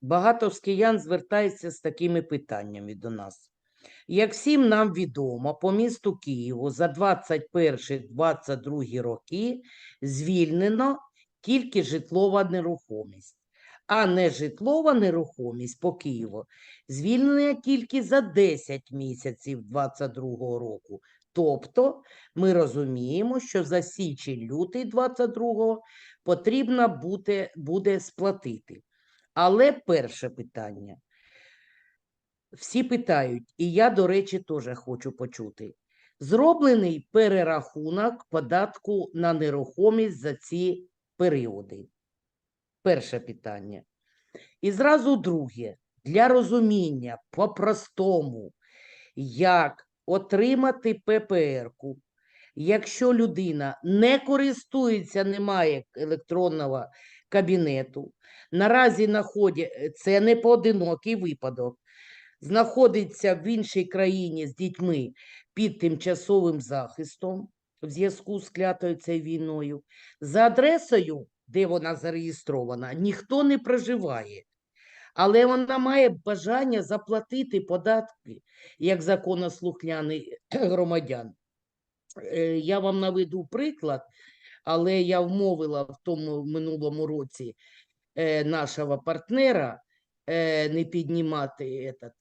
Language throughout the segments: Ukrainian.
Багато з киян звертаються з такими питаннями до нас. Як всім нам відомо, по місту Києву за 21-22 роки звільнено тільки житлова нерухомість, а нежитлова нерухомість по Києву звільнена тільки за 10 місяців 22 року. Тобто ми розуміємо, що за січень-лютий 22 потрібно буде, буде сплатити. Але перше питання. Всі питають, і я, до речі, теж хочу почути. Зроблений перерахунок податку на нерухомість за ці періоди. Перше питання. І зразу друге. Для розуміння по-простому, як отримати ППР-ку, якщо людина не користується, не має електронного кабінету, наразі наході... це не поодинокий випадок, знаходиться в іншій країні з дітьми під тимчасовим захистом в зв'язку з клятою цією війною, за адресою, де вона зареєстрована, ніхто не проживає. Але вона має бажання заплатити податки як законослухняний громадян. Е, Я вам наведу приклад, але я вмовила в тому минулому році е, нашого партнера е, не піднімати этот.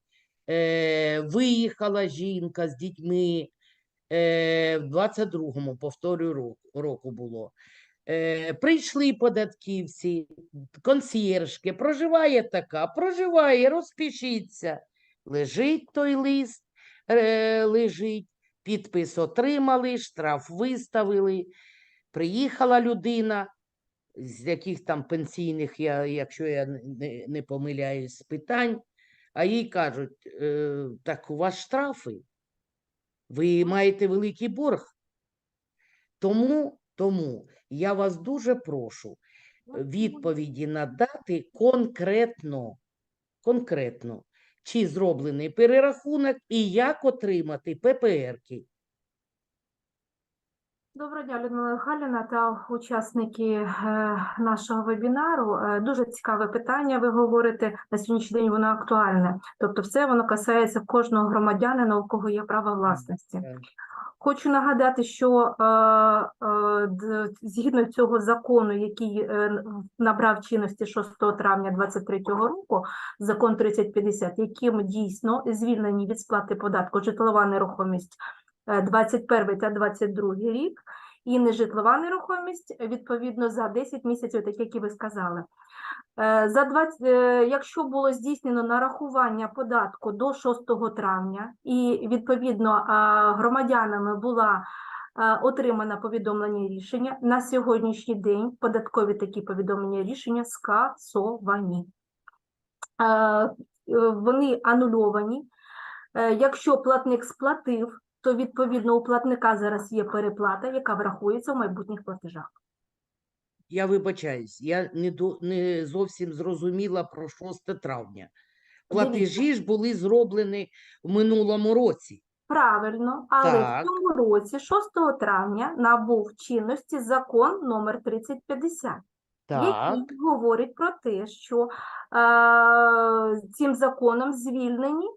Е, Виїхала жінка з дітьми е, в 22-му, повторюю, року, року було. Е, Прийшли податківці, консьєржки, проживає така, проживає, розпишіться. Лежить той лист, е, лежить, підпис отримали, штраф виставили. Приїхала людина, з яких там пенсійних, я, якщо я не- не, помиляюсь, питань, а їй кажуть, е, так у вас штрафи, ви маєте великий борг. Тому, тому я вас дуже прошу відповіді надати конкретно, конкретно, чи зроблений перерахунок і як отримати ППРки. Доброго дня, Людмила Михайлівна та учасники е, нашого вебінару. Е, Дуже цікаве питання. Ви говорите на сьогоднішній день воно актуальне. Тобто, все воно касається кожного громадянина, у кого є право власності. Хочу нагадати, що е, згідно цього закону, який набрав чинності 6 травня 2023 року, закон 3050, яким дійсно звільнені від сплати податку житлова нерухомість 21 та 22 рік, і нежитлова нерухомість відповідно за 10 місяців, так як і ви сказали. Е, За 20, е, якщо було здійснено нарахування податку до 6 травня, і відповідно громадянами була отримана повідомлення рішення, на сьогоднішній день податкові такі повідомлення рішення скасовані. Е, е, Вони анульовані. Е, Якщо платник сплатив, то відповідно у платника зараз є переплата, яка врахується в майбутніх платежах. Я вибачаюсь, я не, до, не зовсім зрозуміла про 6 травня. Платежі ж були зроблені в минулому році. Правильно, але Так. в цьому році, 6 травня, набув чинності закон номер 3050, Так, який говорить про те, що е, цим законом звільнені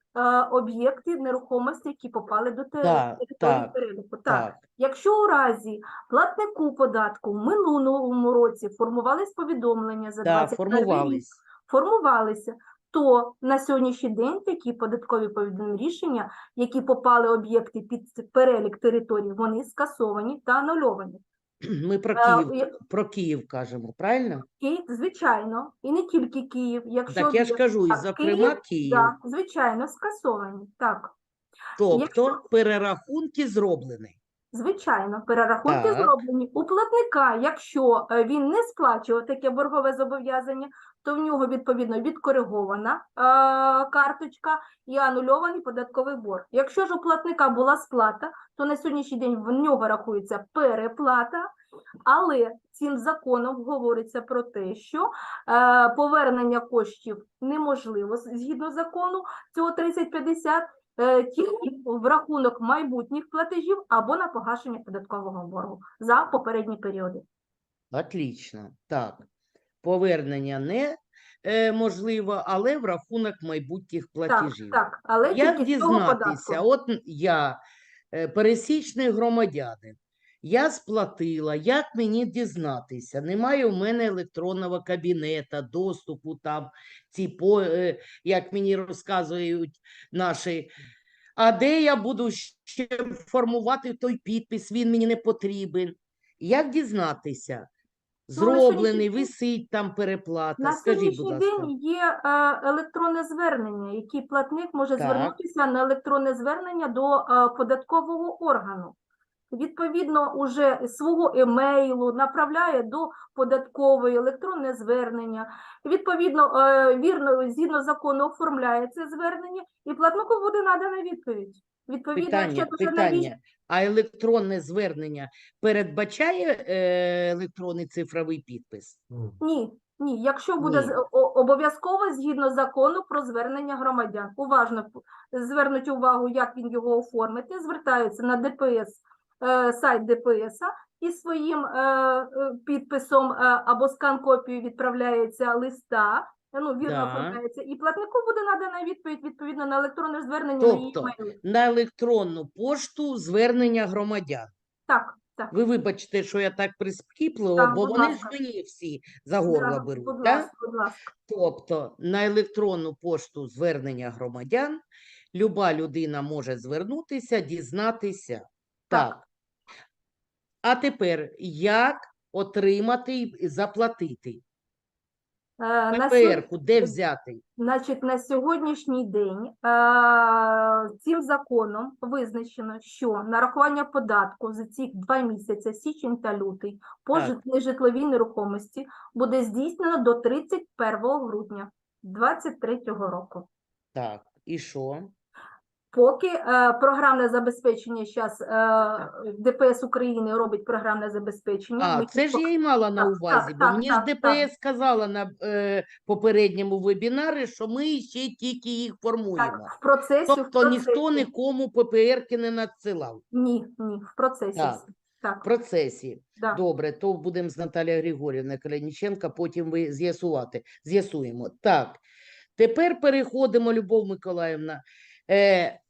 об'єкти нерухомості, які попали до території так, переліку. Так. так. Якщо у разі платнику податку в минулому році формувались повідомлення за 21 рік, формувались. формувалися, то на сьогоднішній день такі податкові повідомлені рішення, які попали об'єкти під перелік територій, вони скасовані та анульовані. Ми про Е, Київ, я- про Київ кажемо, правильно? Київ, звичайно, і не тільки Київ. Якщо Так я ж кажу, і зокрема Київ. да, звичайно, скасовані. Так, Тобто якщо- перерахунки зроблені. звичайно, перерахунки Так. зроблені. У платника, якщо е, він не сплачував таке боргове зобов'язання, то в нього відповідно відкоригована е, карточка і анульований податковий борг. Якщо ж у платника була сплата, то на сьогоднішній день в нього рахується переплата, але цим законом говориться про те, що е, повернення коштів неможливо згідно закону цього 3050, е, тільки в рахунок майбутніх платежів або на погашення податкового боргу за попередні періоди. Отлично. Так. Повернення не е, можливо, але в рахунок майбутніх платежів. так, але Як тільки з цього дізнатися? податку. От я е, пересічний громадянин. Я сплатила, як мені дізнатися? Немає у мене електронного кабінета, доступу там, ці по, е, як мені розказують наші. А де я буду ще формувати той підпис? Він мені не потрібен. Як дізнатися? Ну, сьогоднішній Зроблений, висить там переплата. На Скажіть, будь сьогоднішній ласка. день є е, електронне звернення, який платник може Так. звернутися на електронне звернення до е, податкового органу. Відповідно, уже свого емейлу направляє до податкової електронне звернення. Відповідно, е, вірно, згідно закону оформляє це звернення, і платнику буде надана відповідь. Відповідно, Питання, якщо дуже навіщо. А електронне звернення передбачає е, електронний цифровий підпис? Ні, ні. Якщо буде Ні. з- обов'язково згідно закону про звернення громадян. Уважно звернуть увагу, як він його оформити. Звертаються на ДПС, сайт ДПС і своїм е, е, підписом е, або скан-копією відправляється листа. е, Ну, вірно Да. оформляється, і платнику буде надана відповідь відповідно на електронне звернення на її Тобто. На електронну пошту звернення громадян. Так, так. Ви вибачте, що я так прискіпливо, бо будь вони ласка. ж мені всі за горло Да, беруть. будь так? ласка, будь ласка. Тобто на електронну пошту звернення громадян люба людина може звернутися, дізнатися. Так. А тепер як отримати і заплатити? Е, на сьогодні- ППР-ку де взяти? Значить, на сьогоднішній день е, цим законом визначено, що нарахування податку за ці два місяці, січень та лютий, по Так. жит- нежитловій нерухомості буде здійснено до 31 грудня 2023 року. Так, і що? Поки е, програмне забезпечення зараз е, ДПС України робить програмне забезпечення. А, ми це ж я і мала на Так, увазі, так, бо так, мені так, ж ДПС сказала на е, попередньому вебінарі, що ми ще тільки їх формуємо. так, в процесі, в Тобто ніхто нікому ППРки не надсилав Ні, ні, в процесі. Так. Так, в процесі. да. Добре, то будемо з Наталією Григорівною Каляніченка, потім ви з'ясувати. З'ясуємо. Так, тепер переходимо, Любов Миколаївна. Е,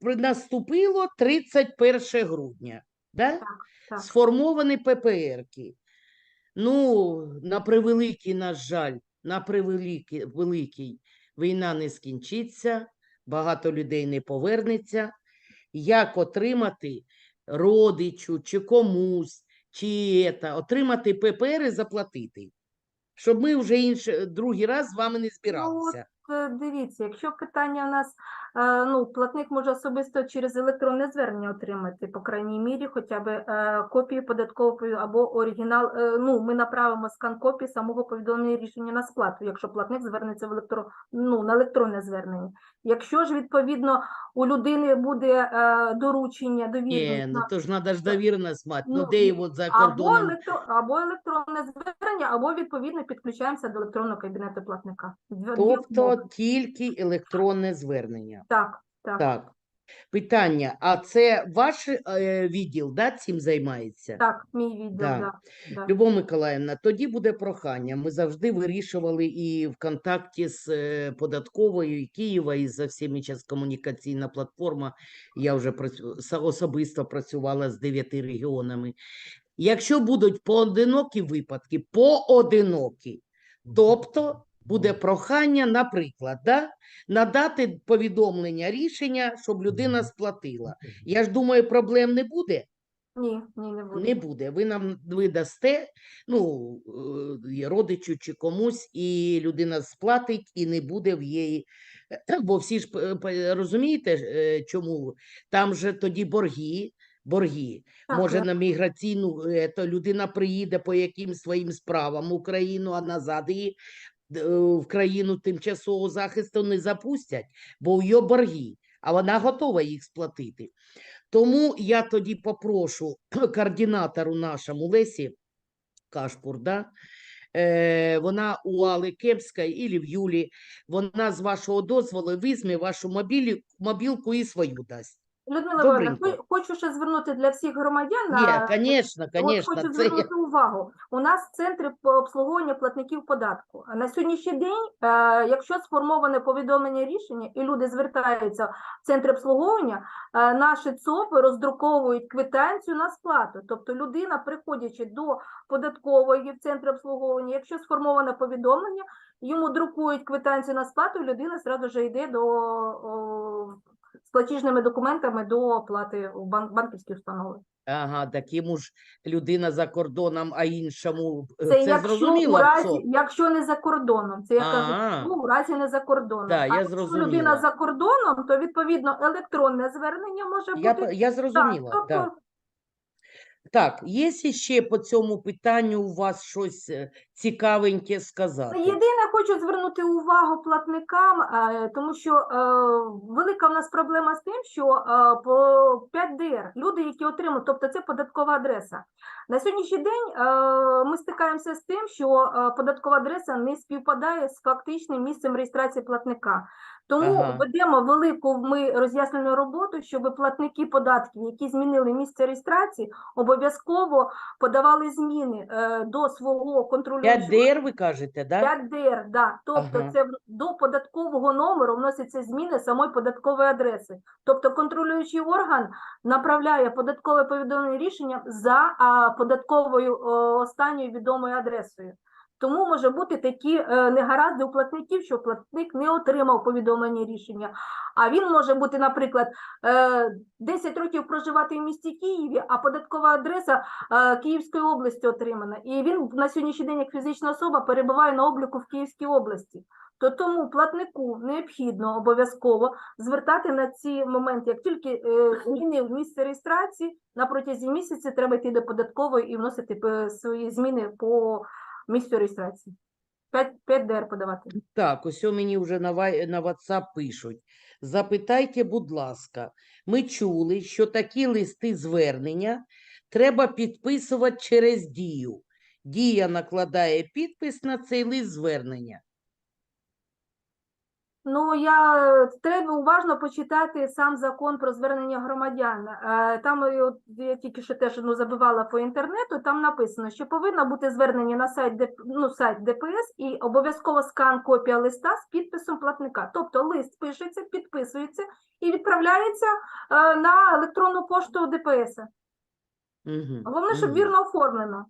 наступило 31 грудня. Да? так. Сформовані ППРки. Ну, на превеликий, на жаль, на превеликий великий, війна не скінчиться, багато людей не повернеться. Як отримати родичу чи комусь, чи ета, отримати ППР і заплатити? Щоб ми вже інше, другий раз з вами не збиралися. Е, Дивіться, якщо питання у нас, е, ну, платник може особисто через електронне звернення отримати, по крайній мірі, хоча б е, копію податкової або оригінал. Ну, ми направимо скан копії самого повідомлення рішення на сплату, якщо платник звернеться в електро, ну, на електронне звернення. Якщо ж відповідно у людини буде е, доручення Ні, довірність ну на то ж треба ж довіреність мати. Ну, Ну, де його за або, кордоном? електро, або електронне звернення, або відповідно підключаємося до електронного кабінету платника. Дві- дві Тобто умови. тільки електронне звернення. Так, так. Так. Питання: а це ваш е, відділ да, цим займається? Так, мій відділ, Да. да. да. Любов Миколаївна, тоді буде прохання. Ми завжди вирішували і в контакті з е, податковою і Києва, і за всіми час комунікаційна платформа. Я вже працю- са- особисто працювала з дев'яти регіонами. Якщо будуть поодинокі випадки, поодинокі, тобто буде прохання, наприклад, да, надати повідомлення рішення, щоб людина сплатила. Я ж думаю, проблем не буде. Ні, ні, не буде. Не буде. Ви нам ви дасте, ну, е, родичу чи комусь, і людина сплатить, і не буде в її. Бо всі ж п- розумієте, е, чому? Там же тоді борги, борги. Так, Може, так. на міграційну, е, то людина приїде по якимсь своїм справам в Україну, а назад її е, в країну тимчасового захисту не запустять, бо у її борги, а вона готова їх сплатити. Тому я тоді попрошу координатору нашому Лесі Кашпур, да? е, вона у Али Кепської і в Юлі, вона з вашого дозволу візьме вашу мобілі, мобілку і свою дасть. Людмила Добренько. хо- хочу ще звернути для всіх громадян Є, звісно, От звісно, хочу це звернути увагу. У нас центри по обслуговуванню платників податку. На сьогоднішній день, е, якщо сформоване повідомлення рішення і люди звертаються в центр обслуговування, е, наші ЦОПи роздруковують квитанцію на сплату. Тобто людина, приходячи до податкової в центр обслуговування, якщо сформоване повідомлення, йому друкують квитанцію на сплату, і людина зразу ж йде до о, платіжними документами до оплати у банк, банківські установи. Ага, так йому ж людина за кордоном, а іншому е, Це, це якщо, зрозуміло. у разі, якщо не за кордоном, це я кажу, ну, у разі не за кордоном. Да, а я якщо зрозуміла. людина за кордоном, то відповідно електронне звернення може бути. Я, я Так, зрозуміла, тобто, да. Так, є ще по цьому питанню у вас щось е, цікавеньке сказати? Єдине, хочу звернути увагу платникам, е, тому що е, велика в нас проблема з тим, що по 5DR люди, які отримують, тобто це податкова адреса. На сьогоднішній день ми стикаємося з тим, що податкова адреса не співпадає з фактичним місцем реєстрації платника. Тому Ага. ведемо велику ми роз'яснену роботу, щоб платники податків, які змінили місце реєстрації, обов'язково подавали зміни е, до свого контролюючого 5DR ви кажете, да? 5DR, да. Тобто Ага. це до податкового номеру вносяться зміни самої податкової адреси. Тобто контролюючий орган направляє податкове повідомлення рішення за а, податковою о, останньою відомою адресою. Тому може бути такі е, негаразди у платників, що платник не отримав повідомлення рішення. А він може бути, наприклад, е, 10 років проживати в місті Києві, а податкова адреса е, Київської області отримана. І він на сьогоднішній день як фізична особа перебуває на обліку в Київській області. То тому платнику необхідно обов'язково звертати на ці моменти. Як тільки е, змінив місце реєстрації, на протязі місяця треба йти до податкової і вносити е, свої зміни по місцю реєстрації. 5, 5 ДР подавати. Так, ось мені вже на, на WhatsApp пишуть. Запитайте, будь ласка, ми чули, що такі листи звернення треба підписувати через дію. Дія накладає підпис на цей лист звернення. Ну, я е, треба уважно почитати сам закон про звернення громадян. Е, Там е, я тільки що теж ну, забивала по інтернету. Там написано, що повинно бути звернення на сайт ну, сайт ДПС і обов'язково скан копія листа з підписом платника. Тобто лист пишеться, підписується і відправляється на електронну пошту ДПС. Угу. Головне, щоб вірно оформлено.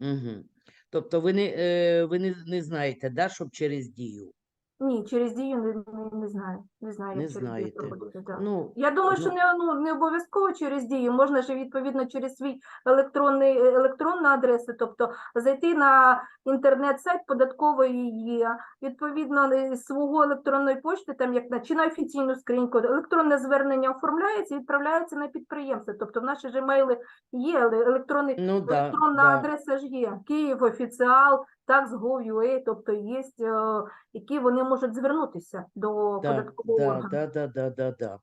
Угу. Тобто ви не, ви не, не знаєте, да, щоб через дію? Ні, через дію не, не, не знаю. Не знаю, Не як через дію знаєте. проходити. да. Ну, Я думаю, що ну, не, ну, не обов'язково через дію, можна ж відповідно через свій електронний, електронну адресу, тобто зайти на інтернет-сайт податкової є, відповідно е, свого електронної пошти, там як на чи на офіційну скриньку, електронне звернення оформляється і відправляється на підприємство. Тобто в наші ж емейли є еле- електронний ну да, електронна да. адреса ж є. Київ офіціал, tax.gov.ua, тобто є, е, які вони можуть звернутися до Да, податкового да, органу. да, да, да, да, да.